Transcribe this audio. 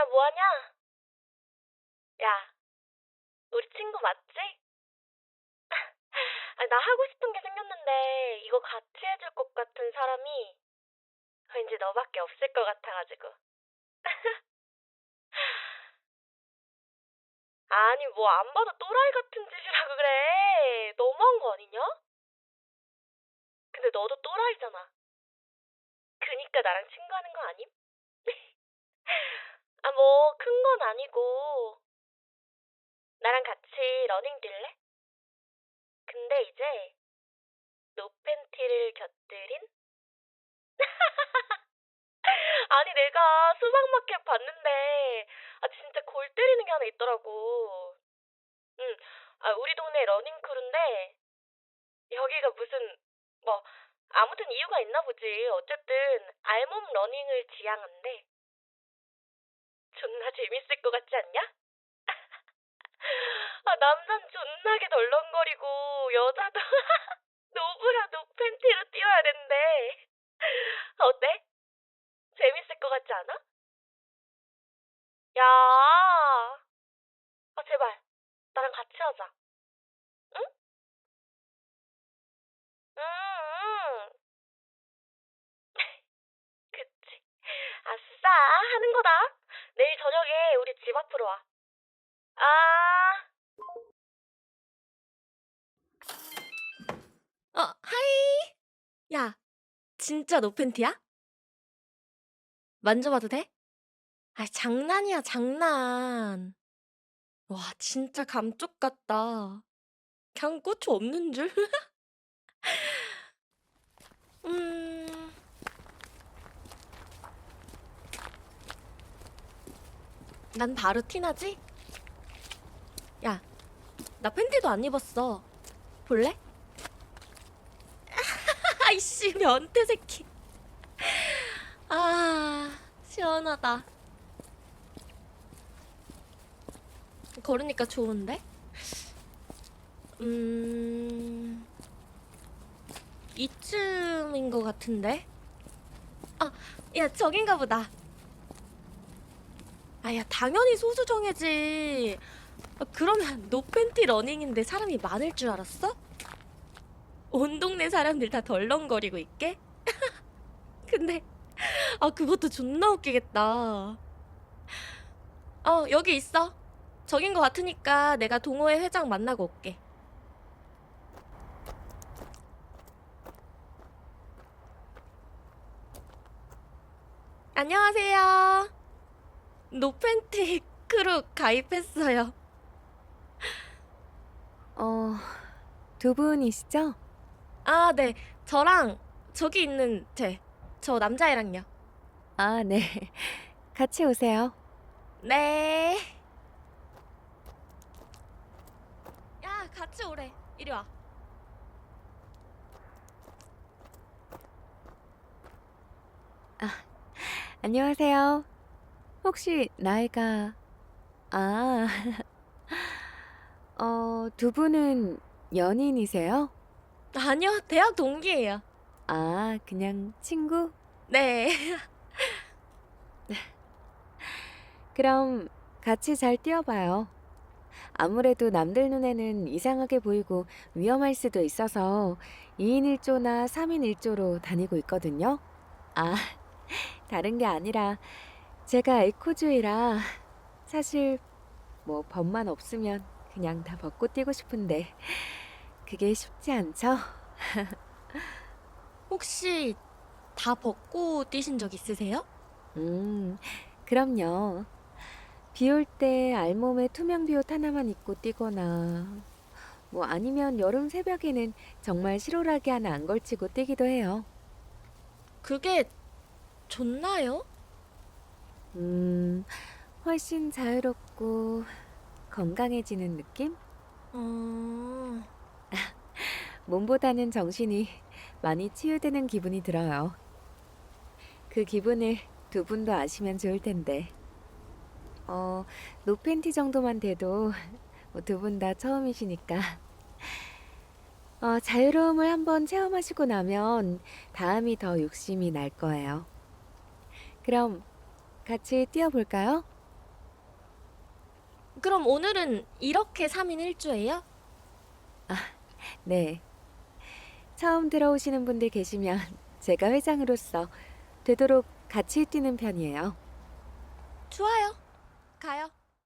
야, 뭐하냐? 야, 우리 친구 맞지? 아, 나 하고 싶은 게 생겼는데, 이거 같이 해줄 것 같은 사람이 왠지 너밖에 없을 것 같아가지고. 아니, 뭐 안 봐도 또라이 같은 짓이라고 그래. 너무한 거 아니냐? 근데 너도 또라이잖아. 그니까 나랑 친구하는 거 아님? 아, 뭐, 큰 건 아니고. 나랑 같이 러닝 뛸래? 근데 이제, 노팬티를 곁들인? 아니, 내가 수박마켓 봤는데, 아, 진짜 골 때리는 게 하나 있더라고. 응, 아, 우리 동네 러닝 크루인데, 여기가 무슨, 뭐, 아무튼 이유가 있나 보지. 어쨌든, 알몸 러닝을 지향한대. 존나 재밌을 것 같지 않냐? 아, 남잔 존나게 덜렁거리고, 여자도 노브라 노팬티로 뛰어야 된대. 어때? 재밌을 것 같지 않아? 야, 아, 제발. 나랑 같이 하자. 응? 응, 응. 그치. 아싸, 하는 거다. 내일 저녁에 우리 집 앞으로 와. 아, 어, 하이. 야, 진짜 너 팬티야? 만져봐도 돼? 아, 장난이야, 장난. 와, 진짜 감쪽 같다. 그냥 고추 없는 줄? 음, 난 바로 티나지? 야, 나 팬티도 안 입었어. 볼래? 아이씨 변태 새끼 아 시원하다 걸으니까 좋은데 음 이쯤인 것 같은데 아 야 저긴가 보다 아야 당연히 소수정예지 아, 그러면 노팬티 러닝인데 사람이 많을 줄 알았어? 온 동네 사람들 다 덜렁거리고 있게? 근데 아 그것도 존나 웃기겠다. 어 여기 있어. 저긴 것 같으니까 내가 동호회 회장 만나고 올게. 안녕하세요. 노팬티 크루 가입했어요. 어, 두 분이시죠? 아, 네. 저랑 저기 있는 제, 저 남자애랑요. 아, 네. 같이 오세요. 네. 야, 같이 오래. 이리 와. 안녕하세요. 혹시 나이가 아, 어, 두 분은 연인이세요? 아니요, 대학 동기예요. 아, 그냥 친구? 네. 그럼 같이 잘 뛰어봐요. 아무래도 남들 눈에는 이상하게 보이고 위험할 수도 있어서 2인 1조나 3인 1조로 다니고 있거든요. 아, 다른 게 아니라 제가 에코주의라 사실 뭐 법만 없으면 그냥 다 벗고 뛰고 싶은데 그게 쉽지 않죠? 혹시 다 벗고 뛰신 적 있으세요? 음, 그럼요. 비 올 때 알몸에 투명 비옷 하나만 입고 뛰거나, 뭐 아니면 여름 새벽에는 정말 실오라기 하나 안 걸치고 뛰기도 해요. 그게 좋나요? 음, 훨씬 자유롭고 건강해지는 느낌? 어... 몸보다는 정신이 많이 치유되는 기분이 들어요. 그 기분을 두 분도 아시면 좋을 텐데. 어, 노팬티 정도만 돼도 뭐두분 다 처음이시니까. 어, 자유로움을 한번 체험하시고 나면 다음이 더 욕심이 날 거예요. 그럼 같이 뛰어볼까요? 그럼 오늘은 이렇게 3인 1주예요? 아, 네. 처음 들어오시는 분들 계시면 제가 회장으로서 되도록 같이 뛰는 편이에요. 좋아요. 가요.